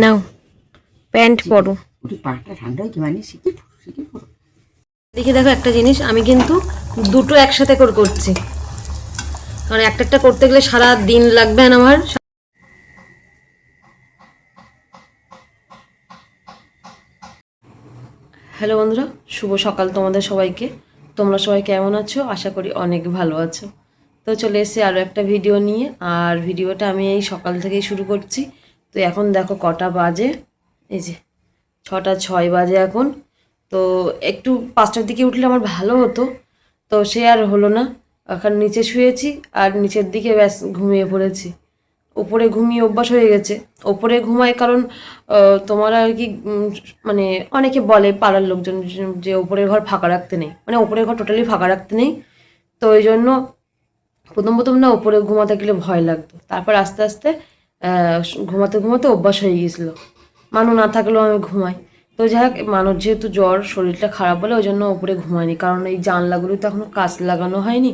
নাও pant পরো। পাটা ঠান্ডা হয়েছে মানে শিখে শিখে দেখি দেখো একটা জিনিস আমি কিন্তু দুটো একসাথে করে করছি। কারণ একটা একটা করতে গেলে সারা দিন লাগবে না আমার। হ্যালো বন্ধুরা শুভ সকাল তোমাদের সবাইকে। তোমরা সবাই কেমন আছো? আশা করি অনেক ভালো আছো। তো চলে এসেছি আরও একটা ভিডিও নিয়ে আর ভিডিওটা আমি এই সকাল থেকেই শুরু করছি। তো এখন দেখো কটা বাজে? এই যে, ছটা ছয় বাজে এখন। তো একটু পাঁচটার দিকে উঠলে আমার ভালো হতো। তো সে আর হলো না। এখন নিচে শুয়েছি আর নিচের দিকে ব্যাস ঘুমিয়ে পড়েছি। ওপরে ঘুমিয়ে অভ্যাস হয়ে গেছে। ওপরে ঘুমায় কারণ তোমার আর কি মানে অনেকে বলে পাড়ার লোকজন যে ওপরের ঘর ফাঁকা রাখতে নেই। মানে ওপরের ঘর টোটালি ফাঁকা রাখতে নেই। তো ওই জন্য প্রথম প্রথম না ওপরে ঘুমাতে গেলে ভয় লাগতো। তারপর আস্তে আস্তে ঘুমাতে ঘুমাতে অভ্যাস হয়ে গিয়েছিল। মানু না থাকলেও আমি ঘুমাই। তো যাই হোক মানুষ যেহেতু জ্বর, শরীরটা খারাপ বলে ওই জন্য ওপরে ঘুমায়নি। কারণ এই জানলাগুলো তো এখনও কাঁচ লাগানো হয়নি।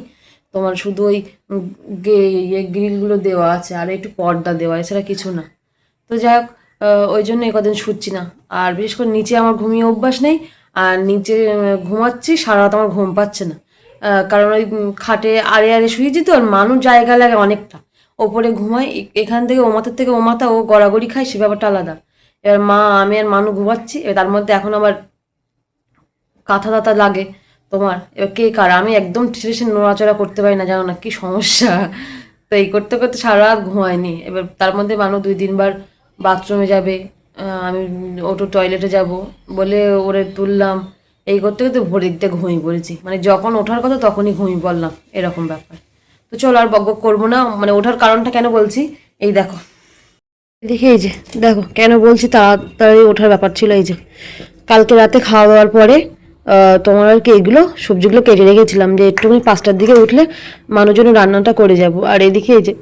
তোমার শুধু ওই ইয়ে গ্রিলগুলো দেওয়া আছে আর একটু পর্দা দেওয়া এছাড়া কিছু না। তো যাই হোক ওই জন্য কদিন শুচ্ছি না। আর বিশেষ করে নিচে আমার ঘুমিয়ে অভ্যাস নেই। আর নিচে ঘুমাচ্ছি, সারা রাত আমার ঘুম পাচ্ছে না। কারণ ওই খাটে আড়ে আড়ে শুয়েছি তো আর মানুষ জায়গা লাগে অনেকটা। ওপরে ঘুমাই এ- এখান থেকে ও মাথার থেকে ও মাথা, ও গড়াগড়ি খায়, সে ব্যাপারটা আলাদা। এবার মা, আমি আর মানু ঘুমাচ্ছি, এবার তার মধ্যে এখন আবার কাঁথা টাথা লাগে তোমার। এবার কে কার? আমি একদম ঠেসে নড়াচড়া করতে পারি না, জানো না কি সমস্যা। তো এই করতে করতে সারা রাত ঘুমায়নি। এবার তার মধ্যে মানুষ দুই তিনবার বাথরুমে যাবে আমি ওটো টয়লেটে যাব বলে ওরে তুললাম। এই করতে করতে ভোরের দিকতে ঘুমিয়ে পড়েছি। মানে যখন ওঠার কথা তখনই ঘুমিয়ে পড়লাম, এরকম ব্যাপার। তো চলো আর বক বক করব না। মানে ওঠার কারণটা কেন বলছি? এই দেখো। দেখে এই যে, দেখো, কেন বলছি তাড়াতাড়ি ওঠার ব্যাপার ছিল এই যে। কালকে রাতে খাওয়া দাওয়ার পরে তোমার আর কি এগুলো, সবজিগুলো কেটে রেখেছিলাম যে একটুখানি পাঁচটার দিকে উঠলে মানুষজন রান্নাটা করে যাব। আর এদিকে এই যে,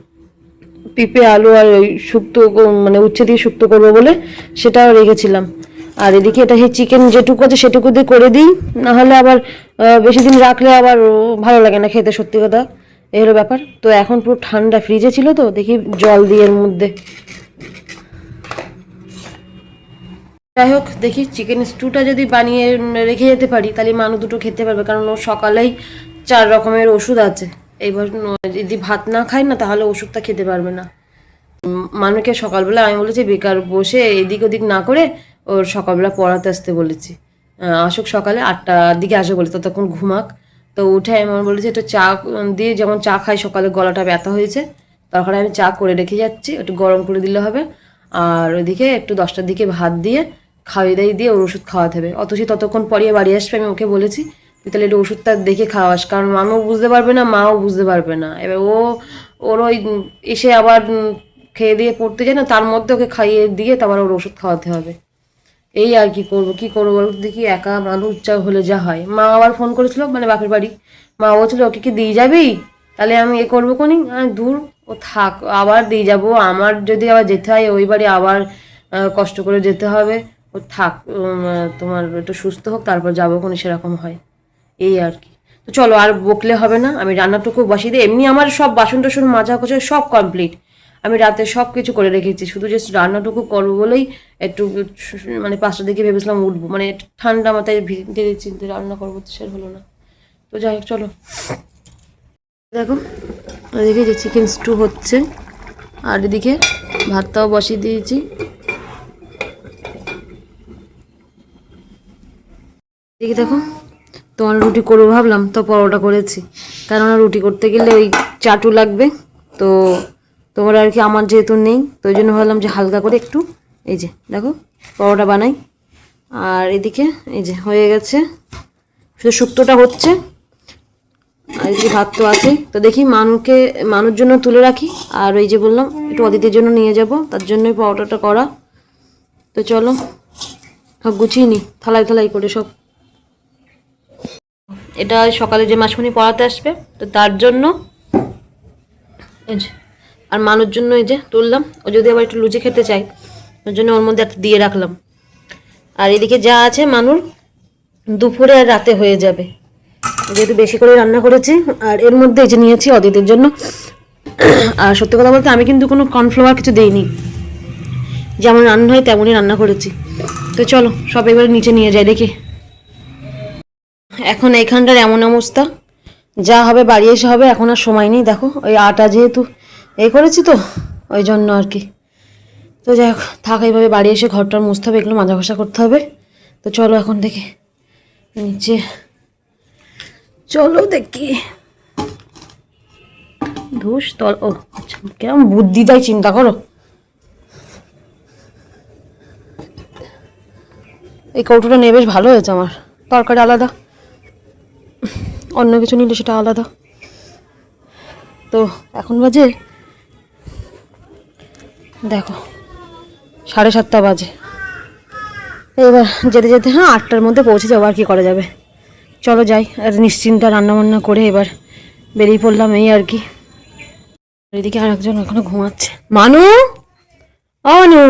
পিঁপে আলু আর ওই শুক্তো মানে উচ্ছে দিয়ে শুক্তো করব বলে সেটাও রেখেছিলাম। আর এদিকে এটা সেই চিকেন যেটুকু আছে সেটুকু দিয়ে করে দিই নাহলে আবার বেশি দিন রাখলে আবার ভালো লাগে না খেতে, সত্যি কথা। এই হলো ব্যাপার। তো এখন পুরো ঠান্ডা ফ্রিজে ছিল তো, দেখি জল দিয়ে এর মধ্যে। যাই হোক, দেখি চিকেন স্টুটা যদি বানিয়ে রেখে যেতে পারি, তাহলে মানুষ দুটো খেতে পারবে, কারণ ও সকালেই চার রকমের ওষুধ আছে। এইবার যদি ভাত না খায় না, তাহলে ওষুধটা খেতে পারবে না। মানুকে সকালবেলা আমি বলেছি, বেকার বসে এদিক ওদিক না করে ওর সকালবেলা পড়াতে আসতে বলেছি। আসুক সকালে আটটার দিকে আসবে বলে, ততক্ষণ ঘুমাক। তো উঠে আমি আমার বলেছি, একটু চা দিয়ে যেমন চা খাই, সকালে গলাটা ব্যথা হয়েছে। তখন আমি চা করে রেখে যাচ্ছি, একটু গরম করে দিলে হবে। আর ওইদিকে একটু দশটার দিকে ভাত দিয়ে খাইয়ে দাইয়ে দিয়ে ওর ওষুধ খাওয়াতে হবে। অথচ ততক্ষণ পরিয়ে বাড়ি আসবে, আমি ওকে বলেছি, তুই তাহলে একটু ওষুধটা দেখে খাওয়াস। কারণ মামও বুঝতে পারবে না, মাও বুঝতে পারবে না। এবার ও, ওর ওই এসে আবার খেয়ে দিয়ে পড়তে যায় না, তার মধ্যে ওকে খাইয়ে দিয়ে তারপর ওর ওষুধ খাওয়াতে হবে। এই আর কি করব কি করব বলো দেখি, একা মানুষ যা হলে যা হয়। মা আবার ফোন করেছিল মানে বাপের বাড়ি। মা বলছিল, ওকে কি দিয়ে যাবি? তাহলে আমি এ করব কোনি? দূর, ও থাক, আবার দিয়ে যাব। আমার যদি আবার যেতে হয়, ওই বাড়ি আবার কষ্ট করে যেতে হবে। ও থাক তোমার একটু সুস্থ হোক, তারপর যাব কোনি, সেরকম হয়। এই আর কি। তো চলো, আর বকলে হবে না। আমি রান্নাটুকু বসিয়ে দিই। এমনি আমার সব বাসন টাসন মাজা কোচা সব কমপ্লিট আমি রাতে সব কিছু করে রেখেছি। শুধু জাস্ট রান্নাটুকু করব বলেই একটু মানে পাঁচটার দিকে ভেবেছিলাম উঠবো। মানে ঠান্ডা মাথায় ভিজতে চিনতে রান্না করব তো সে হলো না। তো যাই হোক, চলো। দেখো, এদিকে যে চিকেন স্টু হচ্ছে, আর এদিকে ভাতটাও বসিয়ে দিয়েছি। এদিকে দেখো, তোমার রুটি করব ভাবলাম, তো পরোটা করেছি। কেননা রুটি করতে গেলে ওই চাটু লাগবে, তো তোমার আর কি আমার যেহেতু নেই তো জন্য ভাবলাম যে হালকা করে একটু এই যে দেখো পরোটা বানাই। আর এদিকে এই যে হয়ে গেছে শুধু শুক্তোটা হচ্ছে আর এই যে ভাত তো আছে তো দেখি মানুষকে মানুষ জন্য তুলে রাখি আর ওই যে বললাম একটু অদিতির জন্য নিয়ে যাব তার জন্যই পরোটাটা করা। তো চলো সব গুছিয়ে নি থালাই থালাই করে সব। এটা সকালে যে মাসমণি পড়াতে আসবে তো তার জন্য এই যে, আর মানুষ জন্য এই যে তুললাম, ও যদি আবার একটু লুচি খেতে চাই ওর জন্য ওর মধ্যে একটা দিয়ে রাখলাম। আর এদিকে যা আছে মানুষ দুপুরে আর রাতে হয়ে যাবে। যেহেতু বেশি করে রান্না করেছি, আর এর মধ্যে এই যে নিয়েছি অদিতের জন্য। আর সত্যি কথা বলতে আমি কিন্তু কোনো কর্নফ্লাওয়ার কিছু দিইনি। যেমন রান্না হয় তেমনই রান্না করেছি। তো চলো, সব এবারে নিচে নিয়ে যাই, দেখি। এখন এইখানটার এমন অবস্থা। যা হবে বাড়ি এসে হবে, এখন আর সময় নেই। দেখো, ওই আটা যেহেতু এই করেছি তো, ওই জন্য আর কি। তো যাই হোক, থাক, এইভাবে বাড়ি এসে ঘরটার মুছতে হবে, এগুলো মাজা ঘষা করতে হবে। তো চলো এখন দেখি, নিচে। চলো দেখি। ধুস, তল, ও আচ্ছা কেমন বুদ্ধি দেয়, চিন্তা করো। এই কৌটোটা নিয়ে বেশ ভালো হয়েছে আমার, তরকারি আলাদা। অন্য কিছু নিলে সেটা আলাদা। তো এখন বাজে দেখো, সাড়ে সাতটা বাজে। এবার যেতে যেতে হ্যাঁ আটটার মধ্যে পৌঁছে যাব আর কি করা যাবে? চলো যাই, আর নিশ্চিন্তা রান্নাবান্না করে এবার বেরিয়ে পড়লাম এই আর কি। এদিকে আর একজন এখনও ঘুমাচ্ছে। মানু! অনু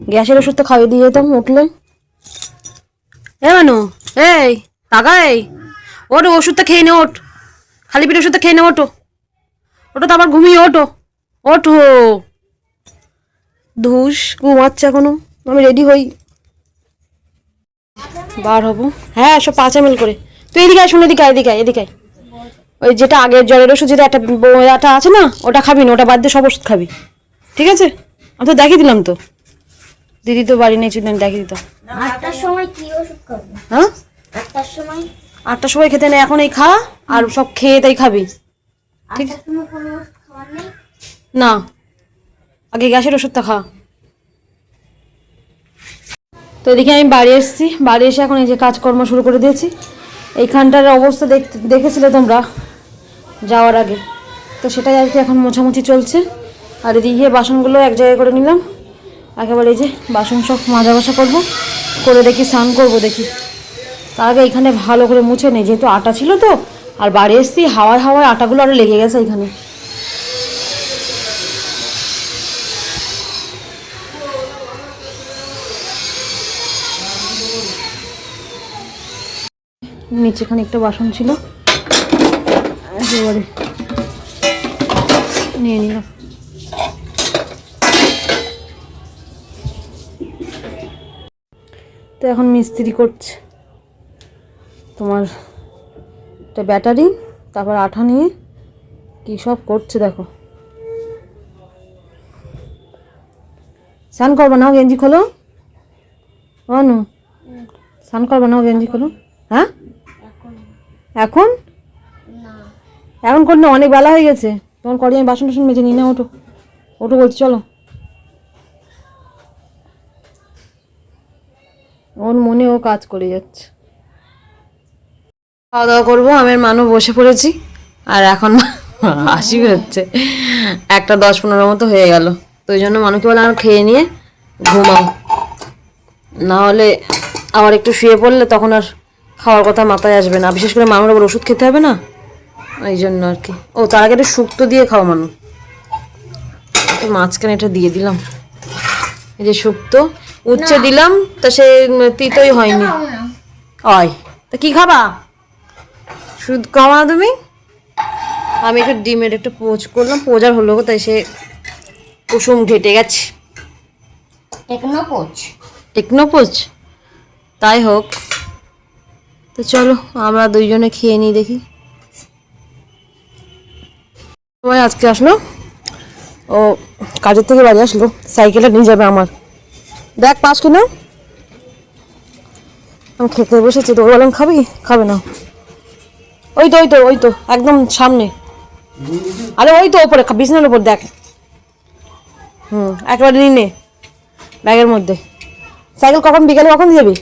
গ্যাসের ওষুধ তো খাইয়ে দিয়ে যেতাম, উঠলে। এ মানু, এই তাকাই ওট ওষুধটা খেয়ে নে, ওঠ। খালি পেটে ওষুধটা খেয়ে নে ওটো ওটো তো আবার, ঘুমিয়ে ওটো ওঠো। ধুস ঘুমাচ্ছে এখনও। আমি রেডি হই। বার হব। হ্যাঁ সব পাঁচ এম করে। তুই এদিকে আয় শুনে এদিকে আয়, এদিকে এদিকে ওই যেটা আগের জ্বরের ওষুধ যেটা একটা বয়াটা আছে না ওটা খাবি না ওটা বাদ দিয়ে সব ওষুধ খাবি। ঠিক আছে? আমি তো দেখিয়ে দিলাম তো। দিদি তো বাড়ি নেই আমি দেখিয়ে দিতাম। আটটার সময় কি ওষুধ খাবে? হ্যাঁ? আটটার সময়? আটটার সময় খেতে নেই এখন এই খা আর সব খেয়ে তাই খাবি। ঠিক না। আগে গ্যাসের ওষুধটা খা। তো এদিকে আমি বাড়ি এসেছি। বাড়ি এসে এখন এই যে কাজকর্ম শুরু করে দিয়েছি। এইখানটার অবস্থা দেখেছিলে তোমরা যাওয়ার আগে। তো সেটাই আর কি এখন মোছামুছি চলছে। আর এদিকে বাসনগুলো এক জায়গায় করে নিলাম। একেবারে এই যে বাসন সব মাজা ঘষা করব। করে দেখি স্নান করব দেখি। তার আগে এখানে ভালো করে মুছে নেই যেহেতু আটা ছিল তো, আর বাড়ি এসেছি হাওয়ায় হাওয়ায় আটাগুলো আরও লেগে গেছে এখানে নিচে খানিকটা বাসন ছিল। একেবারে নিয়ে নিলাম। তো এখন মিস্ত্রি করছে। তোমার একটা ব্যাটারি, তারপর আঠা নিয়ে কী সব করছে দেখো। স্নান করব নাও গেঞ্জি খোলো? অনু, স্নান করব নাও গেঞ্জি খোলো? হ্যাঁ? এখন? এখন করলে অনেক বেলা হয়ে গেছে। তখন করি আমি বাসন টাসন মেজে নিই না ওটো ওঠো বলছি চলো। ওর মনে ও কাজ করে যাচ্ছে। খাওয়া দাওয়া করব আমি মানু বসে পড়েছি। আর এখন হাসি হচ্ছে। একটা দশ পনেরো মতো হয়ে গেল। তো ওই জন্য মানুষকে বলে আর খেয়ে নিয়ে ঘুমাও। না হলে আবার একটু শুয়ে পড়লে তখন আর খাওয়ার কথা মাথায় আসবে না। বিশেষ করে মানুষ আবার ওষুধ খেতে হবে না? এই জন্য আর কি। ও তার আগে শুক্তো দিয়ে খাওয়া মানু তো মাঝখানে এটা দিয়ে দিলাম। এই যে শুক্তো উচ্ছে দিলাম তা সে তিতই হয়নি। হয় তা কি খাবা? সুদ কমা তুমি? আমি একটু ডিমের একটা পোচ করলাম পোজার হলো তাই সে কুসুম ঘেটে গেছে। টেকনো কোচ টেকনোপোজ তাই হোক। তো চলো, আমরা দুইজনে খেয়ে নিই দেখি। সবাই আজকে আসলো? ও, কাজের থেকে বাড়ি আসলো সাইকেলটা নিয়ে যাবে আমার। দেখ, পাস কিনা? আমি খেতে বসেছি তো বললাম খাবি? খাবে না। ওই তো ওই তো ওই তো, একদম সামনে। আরে ওই তো ওপরে বিছানার ওপর দেখ। হুম, একবারে নিয়ে নে, ব্যাগের মধ্যে। সাইকেল কখন, বিকালে কখন দিয়ে যাবি?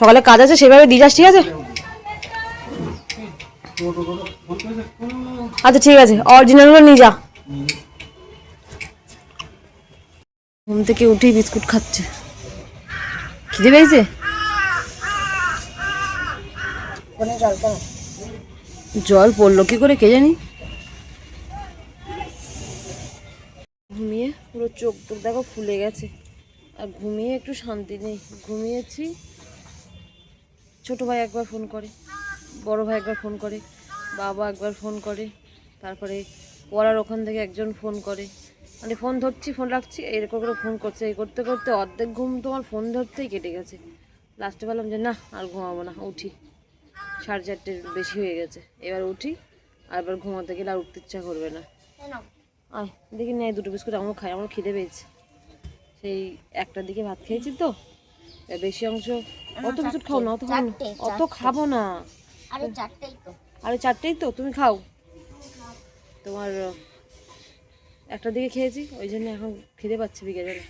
সকালে কাজ আছে, সেভাবে দিয়ে যাস, ঠিক আছে? আচ্ছা ঠিক আছে অরিজিনালগুলো নিয়ে যা। ঘুম থেকে উঠেই বিস্কুট খাচ্ছে। খিদে পেয়েছে? জল পড়ল কি করে, কে জানি? ঘুমিয়ে পুরো চোখ টোক দেখো ফুলে গেছে। আর ঘুমিয়ে একটু শান্তি নেই। ঘুমিয়েছি। ছোট ভাই একবার ফোন করে বড় ভাই একবার ফোন করে বাবা একবার ফোন করে তারপরে পড়ার ওখান থেকে একজন ফোন করে। মানে ফোন ধরছি ফোন রাখছি এরকম করে ফোন করছে। এই করতে করতে অর্ধেক ঘুম তোমার ফোন ধরতেই কেটে গেছে। লাস্টে বললাম যে না আর ঘুমাবো না উঠি। সাড়ে চারটের বেশি হয়ে গেছে। এবার উঠি আর এবার ঘুমাতে গেলে আর উঠতে ইচ্ছা করবে না। আয় দেখি নেই দুটো বিস্কুট আমার খাই আমার খিদে পেয়েছে। সেই একটার দিকে ভাত খেয়েছি তো বেশি অংশ? অত বিস্কুট খাও না অত খাও না। অত খাব না। আরে চারটেই তো। আরে চারটেই তো তুমি খাও। তোমার আহ, একটার দিকে খেয়েছি ওই জন্য এখন খিদে পাচ্ছে বিকেলে।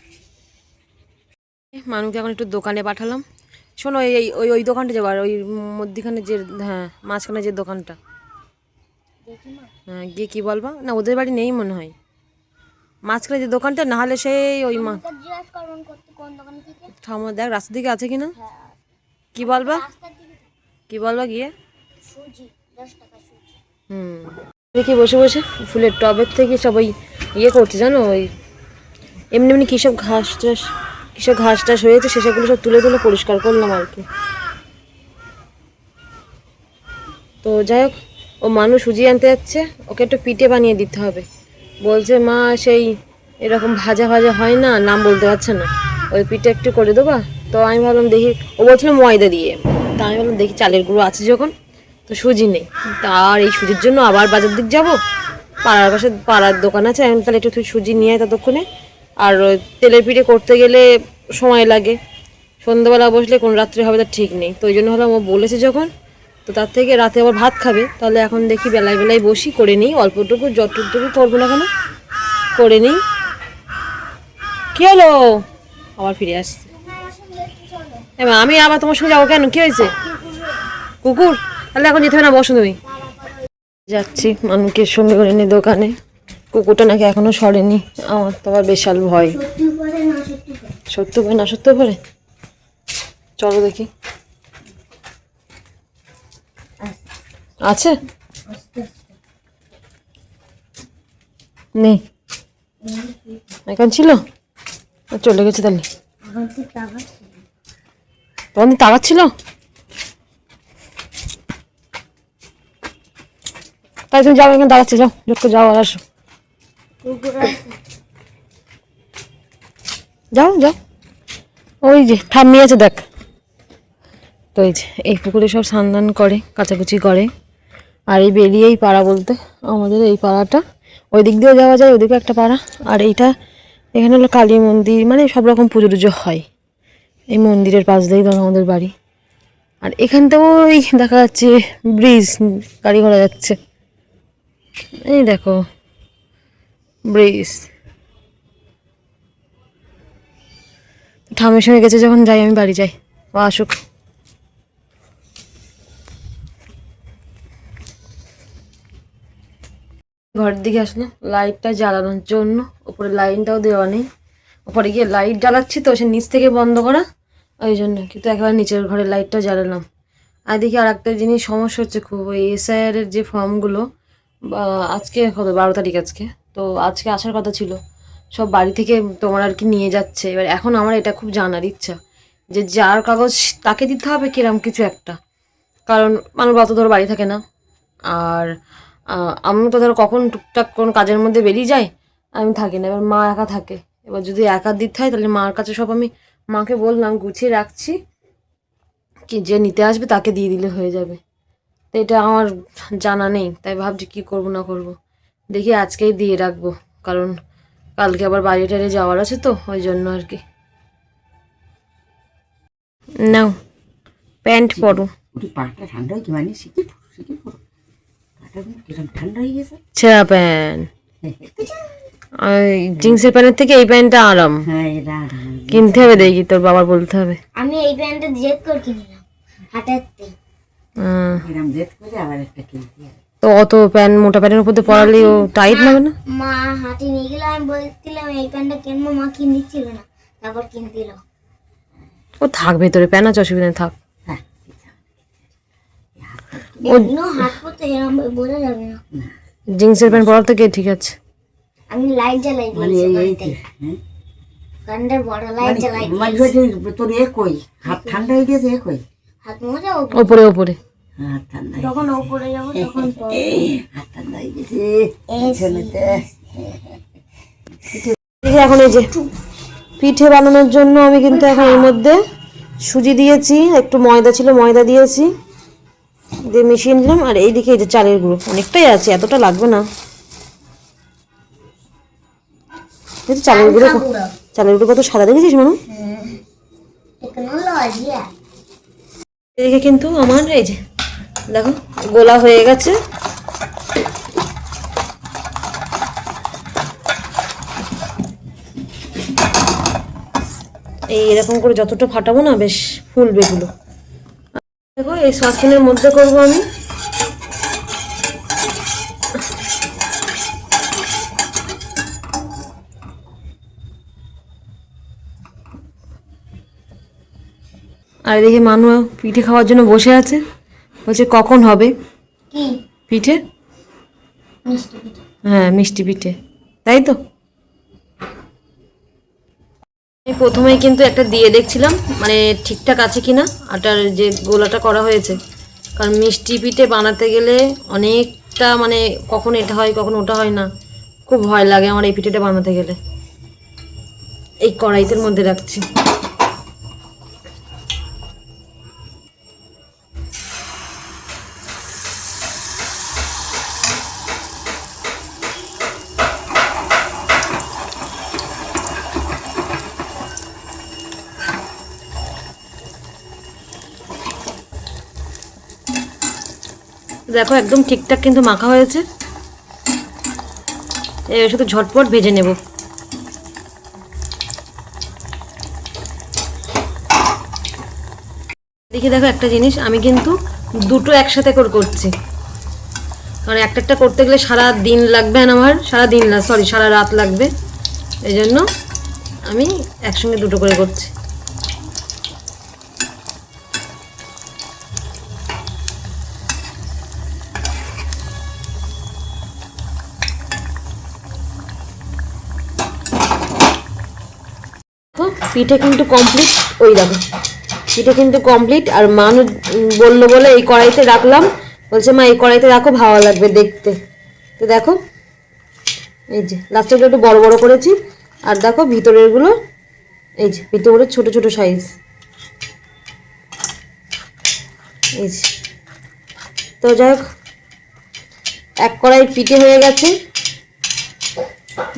মানুকে এখন একটু দোকানে পাঠালাম। শোনো এই এই- ওই ওই দোকানটা যাব আর ওই মধ্যিখানে যে হ্যাঁ মাঝখানে যে দোকানটা। হ্যাঁ গিয়ে কী বলবা? না ওদের বাড়ি নেই মনে হয়। মাঝখানে যে দোকানটা না হলে সেই ওই মা কোন থামো দেখ রাস্তার দিকে আছে কি না হ্যাঁ। কি বলবা? কি বলবা গিয়ে? হুম। দেখি বসে বসে ফুলের টবের থেকে সবাই ইয়ে করছে জানো? ওই এমনি এমনি কী সব ঘাস টাস কী সব ঘাস টাস হয়েছে সেসবগুলো সব তুলে তুলে পরিষ্কার করলাম আর কি। তো যাই হোক ও মানুষ সুজি আনতে যাচ্ছে ওকে একটু পিঠে বানিয়ে দিতে হবে। বলছে, মা, সেই এরকম ভাজা ভাজা হয় না, নাম বলতে পারছে না। ওই পিঠে একটু করে দেবা? তো আমি ভাবলাম, দেখি। ও বলছিল, ময়দা দিয়ে। তা আমি ভাবলাম, দেখি, চালের গুঁড়ো আছে যখন? তো সুজি নেই। তা আর এই সুজির জন্য আবার বাজার দিক যাব? পাড়ার পাশে, পাড়ার দোকান আছে আমি তাহলে একটু সুজি নিয়ে আয় ততক্ষণে। আর তেলের পিঠে করতে গেলে সময় লাগে। সন্ধ্যাবেলা বসলে কোন রাত্রে হবে তার ঠিক নেই। তো ওই জন্য হলাম ও বলেছে যখন তো তার থেকে রাতে আবার ভাত খাবে। তাহলে এখন দেখি বেলায় বেলায় বসি, করে নিই, অল্পটুকু, যতটুকু করব না কেন, করে নিই। কী হলো? আবার ফিরে আসছে। আমি আবার তোমার সঙ্গে যাব কেন? কী হয়েছে? কুকুর? তাহলে এখন যেতে হবে না, বসো তুমি। যাচ্ছি মানুষকে সঙ্গে করে নি দোকানে। কুকুরটা নাকি এখনও সরেনি। আমার তো আবার বিশাল ভয়। সত্য পারে না, সত্য পারে চলো দেখি। আছে? নেই এখন ছিল? চলে গেছে তাহলে। এখন তো টাকা ছিল? তাই তুমি যাও, এখানে দাঁড়াচ্ছে, যাও করে যাও আর আসো। যাও যাও। ওই যে, ঠাম্মি আছে, দেখ। তো এই যে, এই পুকুরে সব স্নান করে, কাচাকুচি করে। আর এই বেরিয়েই পাড়া বলতে আমাদের এই পাড়াটা। ওই দিক দিয়েও যাওয়া যায়, ওদিকে একটা পাড়া। আর এইটা এখানে হলো কালী মন্দির মানে সব রকম পুজো টুজো হয়। এই মন্দিরের পাশ দিয়েই ধরো আমাদের বাড়ি। আর এখান এখানটাও ওই দেখা যাচ্ছে ব্রিজ, গাড়ি ঘোড়া যাচ্ছে। এই দেখো, ব্রিজ। ঠামের সঙ্গে গেছে, যখন যাই আমি বাড়ি যাই আসুক। ঘরের দিকে আসলো। লাইটটা জ্বালানোর জন্য। উপরে লাইনটাও দেওয়া নেই। উপরে গিয়ে লাইট জ্বালাচ্ছি তো, সে নিচ থেকে বন্ধ করা। ওই জন্য কিন্তু একেবারে নিচের ঘরের লাইটটা জ্বালালাম। আর দেখি আর একটা জিনিস সমস্যা হচ্ছে খুব, ওই এসআইআর এর যে ফর্মগুলো আজকে কত বারো তারিখ আজকে। তো আজকে আসার কথা ছিল। সব বাড়ি থেকে তোমার আর কি নিয়ে যাচ্ছে। এবার এখন আমার এটা খুব জানার ইচ্ছা যে যার কাগজ তাকে দিতে হবে কিরম কিছু একটা। কারণ মানুষ অত ধর বাড়ি থাকে না। আর আমি তো ধরো কখন টুকটাক কোনো কাজের মধ্যে বেরিয়ে যাই আমি থাকি না। এবার মা একা থাকে। এবার যদি একা দিতে হয়, তাহলে মার কাছে সব আমি মাকে বললাম, গুছিয়ে রাখছি। কি যে নিতে আসবে তাকে দিয়ে দিলে হয়ে যাবে। তো এটা আমার জানা নেই, তাই ভাবছি কি করব না করব। দেখি আজকেই দিয়ে রাখব, কারণ কালকে আবার বাইরে টাইরে যাওয়ার আছে তো, ওই জন্য আর কি। নাও, প্যান্ট পরো। পাটা ঠান্ডা হয়েছে মানে শিখে শিখে পড়ো পাটা কিরম ঠান্ডা হয়ে গেছে ছেঁড়া প্যান্ট। জিন্সের প্যান্টের থেকে এই প্যান্টটা আরাম। হ্যাঁ কিনতে হবে দেখি তোর বাবার বলতে হবে। আমি এই প্যান্টটা জেদ করে কিনলাম হাটাতে হবে তো অত প্যান্ট মোটা প্যান্টের উপর পরালে ও টাইট লাগবে না? মা নিয়ে গেলে আমি বলছিলাম এই প্যান্টটা কিনবো। মা কিনে দিচ্ছিল না তারপর কিনে দিল ও থাক ভেতরে প্যান আছে অসুবিধা থাক হ্যাঁ এমনিও হাত করতে এরকম বোঝা যাবে না জিন্সের প্যান্ট পরার থেকে ঠিক আছে? আমি লাইট জ্বালাই মানে হ্যাঁ? বড় লাইট জ্বালাই মাঝে দিয়েছি মাঝে তোর এ কই? হাত ঠান্ডা হয়ে গেছে এ কই? হাত মোজা ওপরে ওপরে। হাত ঠান্ডা যখন ওপরে যাব তখন হাত ঠান্ডা হয়ে গেছে। ছেলেতে এখন এই যে পিঠে বানানোর জন্য আমি কিন্তু এখন এর মধ্যে সুজি দিয়েছি একটু ময়দা ছিল ময়দা দিয়েছি। দিয়ে মিশিয়ে নিলাম আর এইদিকে এই যে চালের গুঁড়ো। অনেকটাই আছে এতটা লাগবে না। চালের গুঁড়ো চালের গুঁড়ো কত সাদা দেখেছিস মানু? টেকনোলজিয়া এদিকে কিন্তু আমার এই যে দেখো গোলা হয়ে গেছে। এই এরকম করে যতটা ফাটাবো না বেশ ফুলবে এগুলো। দেখো এই সসপ্যানের মধ্যে করব আমি। আর এদিকে মানু পিঠে খাওয়ার জন্য বসে আছে। বলছে কখন হবে? পিঠে। হ্যাঁ মিষ্টি পিঠে। তাই তো? আমি প্রথমে কিন্তু একটা দিয়ে দেখছিলাম মানে ঠিকঠাক আছে কিনা, আটার যে গোলাটা করা হয়েছে। কারণ মিষ্টি পিঠে বানাতে গেলে অনেকটা মানে কখন এটা হয়, কখন ওটা হয় না, খুব ভয় লাগে আমার এই পিঠেটা বানাতে গেলে। এই কড়াইতের মধ্যে রাখছি। দেখো, একদম ঠিকঠাক কিন্তু মাখা হয়েছে। শুধু ঝটপট ভেজে নেব। দেখি দেখো একটা জিনিস, আমি কিন্তু দুটো একসাথে করে করছি। কারণ একটা একটা করতে গেলে সারা দিন লাগবে না আমার, সারা দিন না সরি সারা রাত লাগবে। এই জন্য আমি একসঙ্গে দুটো করে করছি দেখো, পিঠে কিন্তু কমপ্লিট ওই দেখো। পিঠে কিন্তু কমপ্লিট আর মানুষ বলল বলে এই কড়াইতে রাখলাম। বলছে, মা, এই কড়াইতে রাখো, ভালো লাগবে দেখতে। তো দেখো, এই যে লাস্টেগুলো একটু বড় বড় করেছি। আর দেখো, ভিতরেরগুলো, এই যে, ভিতরে ছোট ছোট সাইজ এই যে, তো যাই হোক, এক কড়াই পিঠে হয়ে গেছে।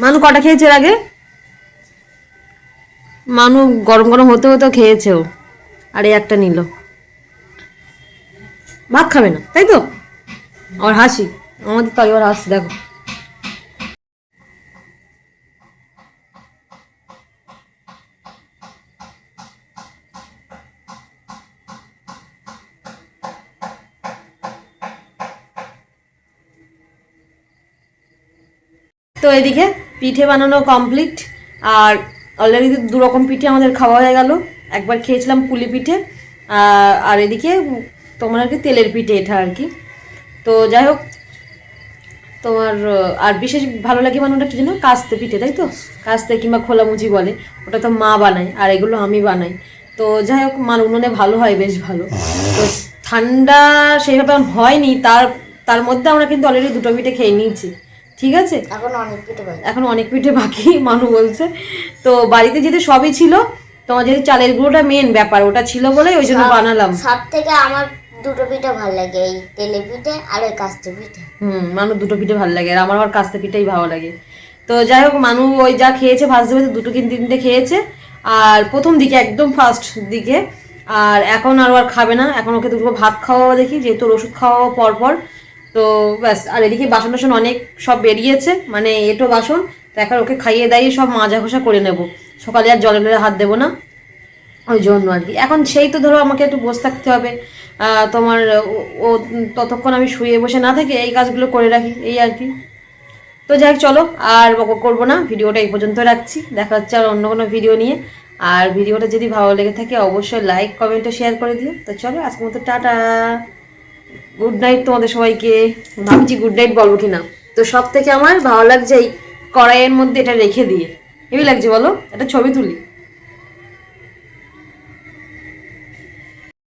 মানু কটা খেয়েছে আগে? মানু গরম গরম হতে হতে খেয়েছেও। আর এই একটা নিল। ভাত খাবে না, তাই তো? আমার হাসি। আমাদের তো এবার হাসি দেখো। তো এদিকে পিঠে বানানো কমপ্লিট আর অলরেডি দু রকম পিঠে আমাদের খাওয়া হয়ে গেল। একবার খেয়েছিলাম পুলি পিঠে আর এদিকে তোমার আর কি তেলের পিঠে এটা আর কি। তো যাই হোক, তোমার, আর বিশেষ ভালো লাগে মানে ওটা কি জানো কাস্তে পিঠে, তাই তো? কাস্তে কিংবা খোলামুচি বলে। ওটা তো মা বানায়, আর এগুলো আমি বানাই। তো যাই হোক মার উনুনে ভালো হয়, বেশ ভালো। তো ঠান্ডা সেইভাবে হয়নি, তার তার মধ্যে আমরা কিন্তু অলরেডি দুটো পিঠে খেয়ে নিয়েছি। ঠিক আছে? এখন অনেক পিঠে পাই এখন অনেক পিঠে বাকি মানু বলছে। তো বাড়িতে যেহেতু সবই ছিল তোমার যেহেতু চালের গুঁড়োটা মেন ব্যাপার ওটা ছিল বলে ওই জন্য বানালাম। সব থেকে আমার দুটো পিঠে ভালো লাগে এই তেলে পিঠে আর ওই কাস্তে পিঠে। হুম মানু দুটো পিঠে ভালো লাগে আর আমার আবার কাস্তে পিঠেই ভালো লাগে। তো যাই হোক মানু ওই যা খেয়েছে ফার্স্ট দেবে দুটো কিন তিনটে খেয়েছে আর প্রথম দিকে একদম ফার্স্ট দিকে। আর এখন আর আর খাবে না এখন ওকে দুটো ভাত খাওয়াবো দেখি যেহেতু ওষুধ খাওয়াবো পরপর। তো ব্যাস, আর এদিকে বাসন টাসন অনেক সব বেরিয়েছে মানে এটো বাসন, তো এখন ওকে খাইয়ে দাইয়ে সব মাজা ঘষা করে নেব। সকালে আর জলে হাত দেবো না, ওই জন্য আর কি। এখন সেই তো ধরো আমাকে একটু বসে থাকতে হবে তোমার ও- ততক্ষণ আমি শুয়ে বসে না থেকে এই কাজগুলো করে রাখি, এই আর কি। তো যাই চলো, আর বক করব না, ভিডিওটা এই পর্যন্ত রাখছি, দেখা হচ্ছে আর অন্য কোনো ভিডিও নিয়ে। আর ভিডিওটা যদি ভালো লেগে থাকে, অবশ্যই লাইক কমেন্ট শেয়ার করে দিও। তো চলো, আজকের মতো টাটা। গুড নাইট তোমাদের সবাইকে। ভাবছি গুড নাইট বলব কিনা। তো সব থেকে আমার ভালো লাগছে এই কড়াইয়ের মধ্যে এটা রেখে দিয়ে। হেবি লাগছে বলো? একটা ছবি তুলি।